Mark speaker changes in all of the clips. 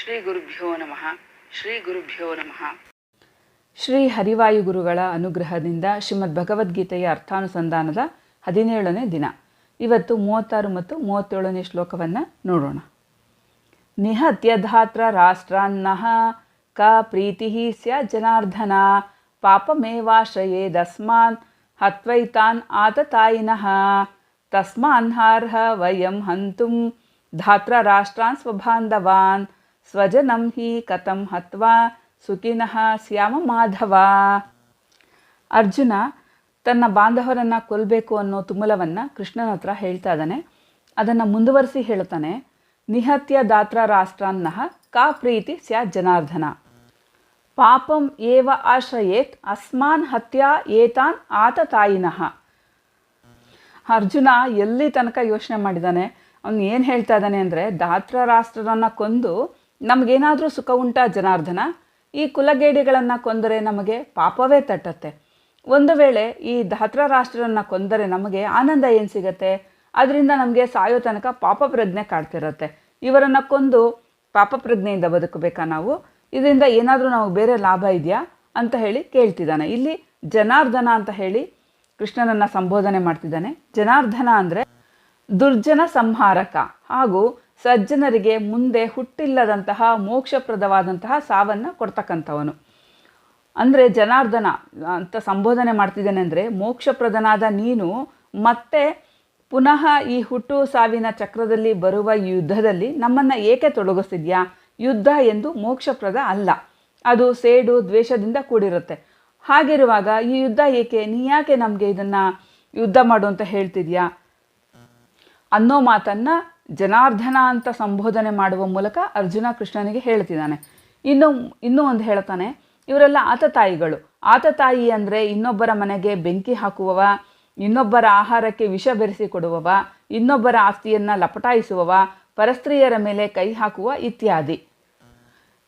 Speaker 1: ಶ್ರೀ ಗುರುಭ್ಯೋ ನಮಃ. ಶ್ರೀ ಗುರುಭ್ಯೋ ನಮಃ.
Speaker 2: ಶ್ರೀ ಹರಿವಾಯು ಗುರುಗಳ ಅನುಗ್ರಹದಿಂದ ಶ್ರೀಮದ್ ಭಗವದ್ಗೀತೆಯ ಅರ್ಥಾನುಸಂಧಾನದ ಹದಿನೇಳನೇ ದಿನ. ಇವತ್ತು ಮೂವತ್ತಾರು ಮತ್ತು ಮೂವತ್ತೇಳನೇ ಶ್ಲೋಕವನ್ನು ನೋಡೋಣ. ನಿಹತ್ಯ ಧಾತ್ರ ರಾಷ್ಟ್ರಾನ್ನಃ ಕ ಪ್ರೀತಿ ಸ್ಯ ಜನಾರ್ದನ ಪಾಪಮೇವಾಶ್ರಯೇದಸ್ಮಾನ್ ಹತ್ವೈತಾನ್ ಆತತಾಯಿನಃ ತಸ್ಮಾನ್ಹಾರ್ಹ ವಯಂ ಹಂತುಂ, ಧಾತ್ರ ರಾಷ್ಟ್ರಾನ್ ಸ್ವಬಾಂಧವಾನ್ ಸ್ವಜನಂ ಹಿ ಕಥಂ ಹತ್ವಾ ಸುಖಿನಃ ಸ್ಯಾಮ ಮಾಧವ. ಅರ್ಜುನ ತನ್ನ ಬಾಂಧವರನ್ನು ಕೊಲ್ಲಬೇಕು ಅನ್ನೋ ತುಮಲವನ್ನು ಕೃಷ್ಣನ ಹತ್ರ ಹೇಳ್ತಾ ಇದ್ದಾನೆ. ಅದನ್ನು ಮುಂದುವರಿಸಿ ಹೇಳ್ತಾನೆ ನಿಹತ್ಯ ದಾತ್ರ ರಾಷ್ಟ್ರಾನ್ನಃ ಕಾ ಪ್ರೀತಿ ಸ್ಯಾ ಜನಾರ್ದನ. ಪಾಪಂ ಏವ ಆಶ್ರಯೇತ್ ಅಸ್ಮಾನ್ ಹತ್ಯಾ ಏತಾನ್ ಆತ ತಾಯಿನಃ. ಅರ್ಜುನ ಎಲ್ಲಿ ತನಕ ಯೋಚನೆ ಮಾಡಿದ್ದಾನೆ? ಅವನು ಏನು ಹೇಳ್ತಾ ಇದ್ದಾನೆ ಅಂದರೆ ದಾತ್ರ ರಾಷ್ಟ್ರರನ್ನು ಕೊಂದು ನಮಗೇನಾದರೂ ಸುಖ ಉಂಟಾ ಜನಾರ್ದನ? ಈ ಕುಲಗೇಡಿಗಳನ್ನು ಕೊಂದರೆ ನಮಗೆ ಪಾಪವೇ ತಟ್ಟತ್ತೆ. ಒಂದು ವೇಳೆ ಈ ಧಾತ್ರ ರಾಷ್ಟ್ರರನ್ನು ಕೊಂದರೆ ನಮಗೆ ಆನಂದ ಏನು ಸಿಗತ್ತೆ? ಅದರಿಂದ ನಮಗೆ ಸಾಯೋ ತನಕ ಪಾಪ ಪ್ರಜ್ಞೆ ಕಾಡ್ತಿರತ್ತೆ. ಇವರನ್ನು ಕೊಂದು ಪಾಪ ಪ್ರಜ್ಞೆಯಿಂದ ಬದುಕಬೇಕಾ ನಾವು? ಇದರಿಂದ ಏನಾದರೂ ನಾವು ಬೇರೆ ಲಾಭ ಇದೆಯಾ? ಅಂತ ಹೇಳಿ ಕೇಳ್ತಿದ್ದಾನೆ. ಇಲ್ಲಿ ಜನಾರ್ದನ ಅಂತ ಹೇಳಿ ಕೃಷ್ಣನನ್ನು ಸಂಬೋಧನೆ ಮಾಡ್ತಿದ್ದಾನೆ. ಜನಾರ್ದನ ಅಂದರೆ ದುರ್ಜನ ಸಂಹಾರಕ ಹಾಗೂ ಸಜ್ಜನರಿಗೆ ಮುಂದೆ ಹುಟ್ಟಿಲ್ಲದಂತಹ, ಮೋಕ್ಷಪ್ರದವಾದಂತಹ ಸಾವನ್ನು ಕೊಡ್ತಕ್ಕಂಥವನು. ಅಂದರೆ ಜನಾರ್ದನ, ಅಂತ ಸಂಬೋಧನೆ ಮಾಡ್ತಿದ್ದೇನೆ ಅಂದರೆ, ಮೋಕ್ಷಪ್ರದನಾದ ನೀನು ಮತ್ತೆ ಪುನಃ ಈ ಹುಟ್ಟು ಸಾವಿನ ಚಕ್ರದಲ್ಲಿ ಬರುವ ಯುದ್ಧದಲ್ಲಿ ನಮ್ಮನ್ನು ಏಕೆ ತೊಡಗಿಸ್ತಿದ್ಯಾ? ಯುದ್ಧ ಎಂದು ಮೋಕ್ಷಪ್ರದ ಅಲ್ಲ. ಅದು ಸೇಡು ದ್ವೇಷದಿಂದ ಕೂಡಿರುತ್ತೆ. ಹಾಗಿರುವಾಗ ಈ ಯುದ್ಧ ಏಕೆ? ನೀ ಯಾಕೆ ನಮಗೆ ಇದನ್ನು ಯುದ್ಧ ಮಾಡು ಅಂತ ಹೇಳ್ತಿದ್ಯಾ? ಅನ್ನೋ ಮಾತನ್ನು ಜನಾರ್ದನ ಅಂತ ಸಂಬೋಧನೆ ಮಾಡುವ ಮೂಲಕ ಅರ್ಜುನ ಕೃಷ್ಣನಿಗೆ ಹೇಳ್ತಿದ್ದಾನೆ. ಇನ್ನು, ಇನ್ನೂ ಒಂದು ಹೇಳ್ತಾನೆ, ಇವರೆಲ್ಲ ಆತ ತಾಯಿಗಳು. ಆತ ತಾಯಿ ಅಂದರೆ ಇನ್ನೊಬ್ಬರ ಮನೆಗೆ ಬೆಂಕಿ ಹಾಕುವವ, ಇನ್ನೊಬ್ಬರ ಆಹಾರಕ್ಕೆ ವಿಷ ಬೆರೆಸಿ ಕೊಡುವವ, ಇನ್ನೊಬ್ಬರ ಆಸ್ತಿಯನ್ನು ಲಪಟಾಯಿಸುವವ, ಪರಸ್ತ್ರೀಯರ ಮೇಲೆ ಕೈ ಹಾಕುವ ಇತ್ಯಾದಿ.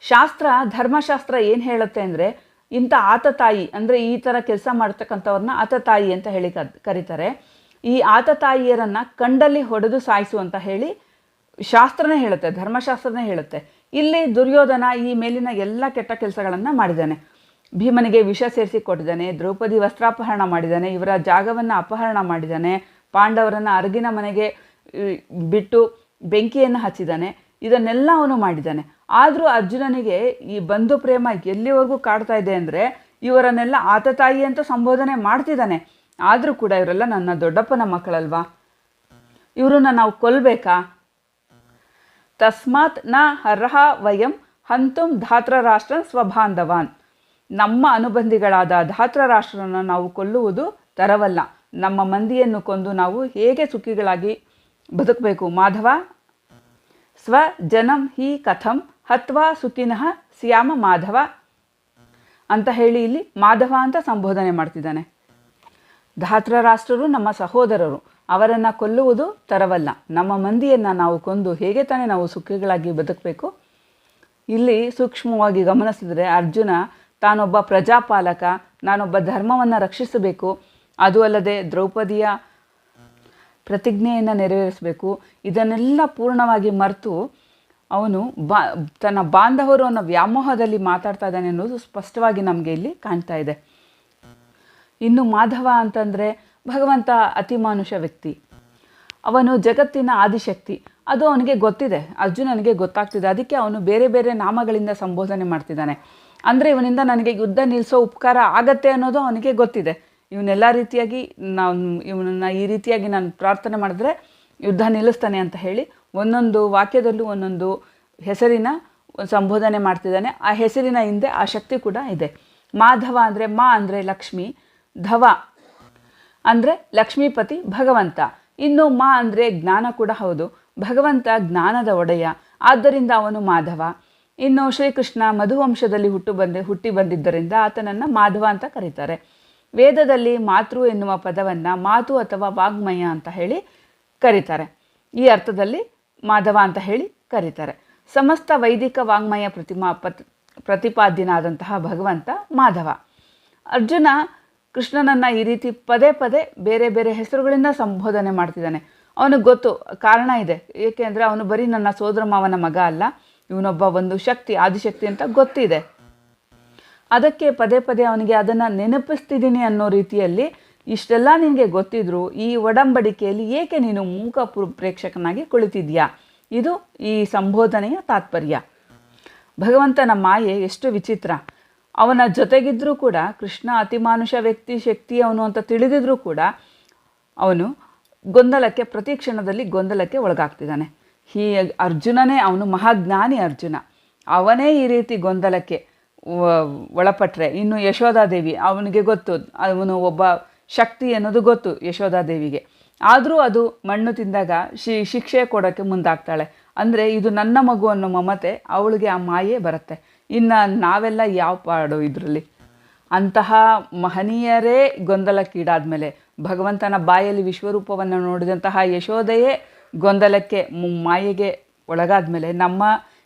Speaker 2: ಶಾಸ್ತ್ರ, ಧರ್ಮಶಾಸ್ತ್ರ ಏನು ಹೇಳುತ್ತೆ ಅಂದರೆ, ಇಂಥ ಆತ ತಾಯಿ, ಅಂದರೆ ಈ ಥರ ಕೆಲಸ ಮಾಡ್ತಕ್ಕಂಥವ್ರನ್ನ ಆತ ತಾಯಿ ಅಂತ ಹೇಳಿ ಕರೀತಾರೆ. ಈ ಆತ ತಾಯಿಯರನ್ನು ಕಂಡಲ್ಲಿ ಹೊಡೆದು ಸಾಯಿಸು ಅಂತ ಹೇಳಿ ಶಾಸ್ತ್ರನೇ ಹೇಳುತ್ತೆ, ಧರ್ಮಶಾಸ್ತ್ರನೇ ಹೇಳುತ್ತೆ. ಇಲ್ಲಿ ದುರ್ಯೋಧನ ಈ ಮೇಲಿನ ಎಲ್ಲ ಕೆಟ್ಟ ಕೆಲಸಗಳನ್ನು ಮಾಡಿದ್ದಾನೆ. ಭೀಮನಿಗೆ ವಿಷ ಸೇರಿಸಿ ಕೊಟ್ಟಿದ್ದಾನೆ, ದ್ರೌಪದಿ ವಸ್ತ್ರಾಪಹರಣ ಮಾಡಿದ್ದಾನೆ, ಇವರ ಜಾಗವನ್ನು ಅಪಹರಣ ಮಾಡಿದ್ದಾನೆ, ಪಾಂಡವರನ್ನು ಅರಗಿನ ಮನೆಗೆ ಬಿಟ್ಟು ಬೆಂಕಿಯನ್ನು ಹಚ್ಚಿದ್ದಾನೆ, ಇದನ್ನೆಲ್ಲ ಅವನು ಮಾಡಿದ್ದಾನೆ. ಆದರೂ ಅರ್ಜುನನಿಗೆ ಈ ಬಂಧು ಪ್ರೇಮ ಎಲ್ಲಿವರೆಗೂ ಕಾಡ್ತಾ ಇದೆ ಅಂದರೆ ಇವರನ್ನೆಲ್ಲ ಆತ ತಾಯಿ ಅಂತ ಸಂಬೋಧನೆ ಮಾಡ್ತಿದ್ದಾನೆ. ಆದರೂ ಕೂಡ ಇವರೆಲ್ಲ ನನ್ನ ದೊಡ್ಡಪ್ಪನ ಮಕ್ಕಳಲ್ವಾ? ಇವರನ್ನ ನಾವು ಕೊಲ್ಲಬೇಕಾ ತಸ್ಮಾತ್ನ ಅರ್ಹ ವಯಂ ಹಂತುಂ ಧಾತ್ರರಾಷ್ಟ್ರ ಸ್ವಬಾಂಧವಾನ್ ನಮ್ಮ ಅನುಬಂಧಿಗಳಾದ ಧಾತ್ರರಾಷ್ಟ್ರನ ನಾವು ಕೊಲ್ಲುವುದು ತರವಲ್ಲ. ನಮ್ಮ ಮಂದಿಯನ್ನು ಕೊಂದು ನಾವು ಹೇಗೆ ಸುಖಿಗಳಾಗಿ ಬದುಕಬೇಕು ಮಾಧವ? ಸ್ವಜನಂ ಹಿ ಕಥಂ ಹತ್ವಾ ಸುಖಿನಃ ಸ್ಯಾಮ ಮಾಧವ? ಅಂತ ಹೇಳಿ ಇಲ್ಲಿ ಮಾಧವ ಅಂತ ಸಂಬೋಧನೆ ಮಾಡ್ತಿದ್ದಾನೆ. ಧಾತ್ರರಾಷ್ಟ್ರರು ನಮ್ಮ ಸಹೋದರರು. ಅವರನ್ನು ಕೊಲ್ಲುವುದು ತರವಲ್ಲ. ನಮ್ಮ ಮಂದಿಯನ್ನು ನಾವು ಕೊಂದು ಹೇಗೆ ತಾನೇ ನಾವು ಸುಖಿಗಳಾಗಿ ಬದುಕಬೇಕು? ಇಲ್ಲಿ ಸೂಕ್ಷ್ಮವಾಗಿ ಗಮನಿಸಿದರೆ ಅರ್ಜುನ ತಾನೊಬ್ಬ ಪ್ರಜಾಪಾಲಕ, ನಾನೊಬ್ಬ ಧರ್ಮವನ್ನು ರಕ್ಷಿಸಬೇಕು. ಅದು ಅಲ್ಲದೆ ದ್ರೌಪದಿಯ ಪ್ರತಿಜ್ಞೆಯನ್ನು ನೆರವೇರಿಸಬೇಕು. ಇದನ್ನೆಲ್ಲ ಪೂರ್ಣವಾಗಿ ಮರೆತು ಅವನು ಬಾ, ತನ್ನ ಬಾಂಧವರು ಅನ್ನೋ ವ್ಯಾಮೋಹದಲ್ಲಿ ಮಾತಾಡ್ತಾ ಇದ್ದಾನೆ ಅನ್ನೋದು ಸ್ಪಷ್ಟವಾಗಿ ನಮಗೆ ಇಲ್ಲಿ ಕಾಣ್ತಾ ಇದೆ. ಇನ್ನು ಮಾಧವ ಅಂತಂದರೆ ಭಗವಂತ ಅತಿಮಾನುಷ ವ್ಯಕ್ತಿ. ಅವನು ಜಗತ್ತಿನ ಆದಿಶಕ್ತಿ. ಅದು ಅವನಿಗೆ ಗೊತ್ತಿದೆ. ಅರ್ಜುನನಿಗೆ ಗೊತ್ತಾಗ್ತಿದೆ. ಅದಕ್ಕೆ ಅವನು ಬೇರೆ ಬೇರೆ ನಾಮಗಳಿಂದ ಸಂಬೋಧನೆ ಮಾಡ್ತಿದ್ದಾನೆ. ಅಂದರೆ ಇವನಿಂದ ನನಗೆ ಯುದ್ಧ ನಿಲ್ಲಿಸೋ ಉಪಕಾರ ಆಗತ್ತೆ ಅನ್ನೋದು ಅವನಿಗೆ ಗೊತ್ತಿದೆ. ಇವನ್ನೆಲ್ಲ ರೀತಿಯಾಗಿ ನಾವು ಇವನನ್ನು ಈ ರೀತಿಯಾಗಿ ನಾನು ಪ್ರಾರ್ಥನೆ ಮಾಡಿದ್ರೆ ಯುದ್ಧ ನಿಲ್ಲಿಸ್ತಾನೆ ಅಂತ ಹೇಳಿ ಒಂದೊಂದು ವಾಕ್ಯದಲ್ಲೂ ಒಂದೊಂದು ಹೆಸರಿನ ಸಂಬೋಧನೆ ಮಾಡ್ತಿದ್ದಾನೆ. ಆ ಹೆಸರಿನ ಹಿಂದೆ ಆ ಶಕ್ತಿ ಕೂಡ ಇದೆ. ಮಾಧವ ಅಂದರೆ ಮಾ ಅಂದರೆ ಲಕ್ಷ್ಮಿ. ಧವ ಅಂದರೆ ಲಕ್ಷ್ಮೀಪತಿ ಭಗವಂತ. ಇನ್ನು ಮಾ ಅಂದರೆ ಜ್ಞಾನ ಕೂಡ ಹೌದು. ಭಗವಂತ ಜ್ಞಾನದ ಒಡೆಯ. ಆದ್ದರಿಂದ ಅವನು ಮಾಧವ. ಇನ್ನು ಶ್ರೀಕೃಷ್ಣ ಮಧುವಂಶದಲ್ಲಿ ಹುಟ್ಟು ಬಂದೆ, ಹುಟ್ಟಿ ಬಂದಿದ್ದರಿಂದ ಆತನನ್ನು ಮಾಧವ ಅಂತ ಕರೀತಾರೆ. ವೇದದಲ್ಲಿ ಮಾತೃ ಎನ್ನುವ ಪದವನ್ನು ಮಾತು ಅಥವಾ ವಾಗ್ಮಯ ಅಂತ ಹೇಳಿ ಕರೀತಾರೆ. ಈ ಅರ್ಥದಲ್ಲಿ ಮಾಧವ ಅಂತ ಹೇಳಿ ಕರೀತಾರೆ. ಸಮಸ್ತ ವೈದಿಕ ವಾಗ್ಮಯ ಪ್ರತಿಮಾ ಪ್ರತಿಪಾದ್ಯನಾದಂತಹ ಭಗವಂತ ಮಾಧವ. ಅರ್ಜುನ ಕೃಷ್ಣನನ್ನು ಈ ರೀತಿ ಪದೇ ಪದೇ ಬೇರೆ ಬೇರೆ ಹೆಸರುಗಳಿಂದ ಸಂಬೋಧನೆ ಮಾಡ್ತಿದ್ದಾನೆ. ಅವನಿಗೆ ಗೊತ್ತು, ಕಾರಣ ಇದೆ. ಏಕೆಂದರೆ ಅವನು ಬರೀ ನನ್ನ ಸೋದರ ಮಾವನ ಮಗ ಅಲ್ಲ. ಇವನೊಬ್ಬ ಒಂದು ಶಕ್ತಿ, ಆದಿಶಕ್ತಿ ಅಂತ ಗೊತ್ತಿದೆ. ಅದಕ್ಕೆ ಪದೇ ಪದೇ ಅವನಿಗೆ ಅದನ್ನು ನೆನಪಿಸ್ತಿದ್ದೀನಿ ಅನ್ನೋ ರೀತಿಯಲ್ಲಿ ಇಷ್ಟೆಲ್ಲ ನಿನಗೆ ಗೊತ್ತಿದ್ರು ಈ ಒಡಂಬಡಿಕೆಯಲ್ಲಿ ಏಕೆ ನೀನು ಮೂಕ ಪ್ರೇಕ್ಷಕನಾಗಿ ಕುಳಿತಿದ್ಯಾ? ಇದು ಈ ಸಂಬೋಧನೆಯ ತಾತ್ಪರ್ಯ. ಭಗವಂತನ ಮಾಯೆ ಎಷ್ಟು ವಿಚಿತ್ರ. ಅವನ ಜೊತೆಗಿದ್ದರೂ ಕೂಡ, ಕೃಷ್ಣ ಅತಿಮಾನುಷ ವ್ಯಕ್ತಿ, ಶಕ್ತಿ ಅವನು ಅಂತ ತಿಳಿದಿದ್ರೂ ಕೂಡ, ಅವನು ಗೊಂದಲಕ್ಕೆ, ಪ್ರತಿ ಕ್ಷಣದಲ್ಲಿ ಗೊಂದಲಕ್ಕೆ ಒಳಗಾಗ್ತಿದ್ದಾನೆ. ಈ ಅರ್ಜುನನೇ ಅವನು ಮಹಾಜ್ಞಾನಿ ಅರ್ಜುನ. ಅವನೇ ಈ ರೀತಿ ಗೊಂದಲಕ್ಕೆ ಒಳಪಟ್ಟರೆ ಇನ್ನು ಯಶೋಧಾದೇವಿ ಅವನಿಗೆ ಗೊತ್ತು. ಅವನು ಒಬ್ಬ ಶಕ್ತಿ ಅನ್ನೋದು ಗೊತ್ತು ಯಶೋಧಾದೇವಿಗೆ ಆದರೂ ಅದು ಮಣ್ಣು ತಿಂದಾಗ ಶಿ, ಶಿಕ್ಷೆ ಕೊಡೋಕ್ಕೆ ಮುಂದಾಗ್ತಾಳೆ. ಅಂದರೆ ಇದು ನನ್ನ ಮಗು ಅನ್ನೋ ಮಮತೆ ಅವಳಿಗೆ ಆ ಮಾಯೇ ಬರುತ್ತೆ. ಇನ್ನು ನಾವೆಲ್ಲ ಯಾವ ಪಾಡು ಇದರಲ್ಲಿ? ಅಂತಹ ಮಹನೀಯರೇ ಗೊಂದಲಕ್ಕೀಡಾದ ಮೇಲೆ ಭಗವಂತನ ಬಾಯಲ್ಲಿ ವಿಶ್ವರೂಪವನ್ನು ನೋಡಿದಂತಹ ಯಶೋದೆಯೇ ಗೊಂದಲಕ್ಕೆ ಮಾಯೆಗೆ ಒಳಗಾದ ಮೇಲೆ ನಮ್ಮ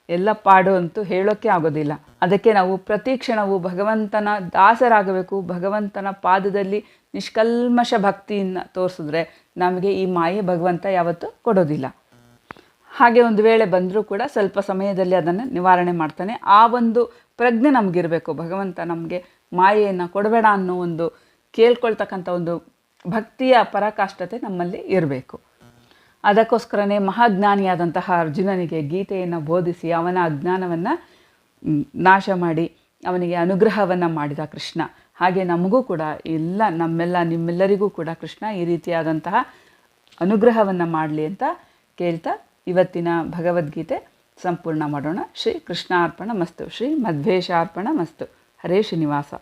Speaker 2: ಎಲ್ಲ ಪಾಡು ಅಂತೂ ಹೇಳೋಕ್ಕೆ ಆಗೋದಿಲ್ಲ. ಅದಕ್ಕೆ ನಾವು ಪ್ರತಿ ಕ್ಷಣವು ಭಗವಂತನ ದಾಸರಾಗಬೇಕು, ಭಗವಂತನ ಪಾದದಲ್ಲಿ ನಿಷ್ಕಲ್ಮಶ ಭಕ್ತಿಯನ್ನು ತೋರಿಸಿದ್ರೆ ನಮಗೆ ಈ ಮಾಯೆ ಭಗವಂತ ಯಾವತ್ತೂ ಕೊಡೋದಿಲ್ಲ. ಹಾಗೆ ಒಂದು ವೇಳೆ ಬಂದರೂ ಕೂಡ ಸ್ವಲ್ಪ ಸಮಯದಲ್ಲಿ ಅದನ್ನು ನಿವಾರಣೆ ಮಾಡ್ತಾನೆ. ಆ ಒಂದು ಪ್ರಜ್ಞೆ ನಮಗಿರಬೇಕು. ಭಗವಂತ ನಮಗೆ ಮಾಯೆಯನ್ನು ಕೊಡಬೇಡ ಅನ್ನೋ ಒಂದು ಕೇಳ್ಕೊಳ್ತಕ್ಕಂಥ ಒಂದು ಭಕ್ತಿಯ ಪರಾಕಾಷ್ಠತೆ ನಮ್ಮಲ್ಲಿ ಇರಬೇಕು. ಅದಕ್ಕೋಸ್ಕರನೇ ಮಹಾಜ್ಞಾನಿಯಾದಂತಹ ಅರ್ಜುನನಿಗೆ ಗೀತೆಯನ್ನು ಬೋಧಿಸಿ ಅವನ ಅಜ್ಞಾನವನ್ನು ನಾಶ ಮಾಡಿ ಅವನಿಗೆ ಅನುಗ್ರಹವನ್ನು ಮಾಡಿದ ಕೃಷ್ಣ. ಹಾಗೆ ನಮಗೂ ಕೂಡ ಎಲ್ಲ, ನಮ್ಮೆಲ್ಲ, ನಿಮ್ಮೆಲ್ಲರಿಗೂ ಕೂಡ ಕೃಷ್ಣ ಈ ರೀತಿಯಾದಂತಹ ಅನುಗ್ರಹವನ್ನು ಮಾಡಲಿ ಅಂತ ಕೇಳ್ತಾ ಇವತ್ತಿನ ಭಗವದ್ಗೀತೆ ಸಂಪೂರ್ಣ ಮಾಡೋಣ. ಶ್ರೀ ಕೃಷ್ಣಾರ್ಪಣ ಮಸ್ತು. ಶ್ರೀ ಮಧ್ವೇಶಾರ್ಪಣ ಮಸ್ತು. ಹರೇ ಶ್ರೀನಿವಾಸ.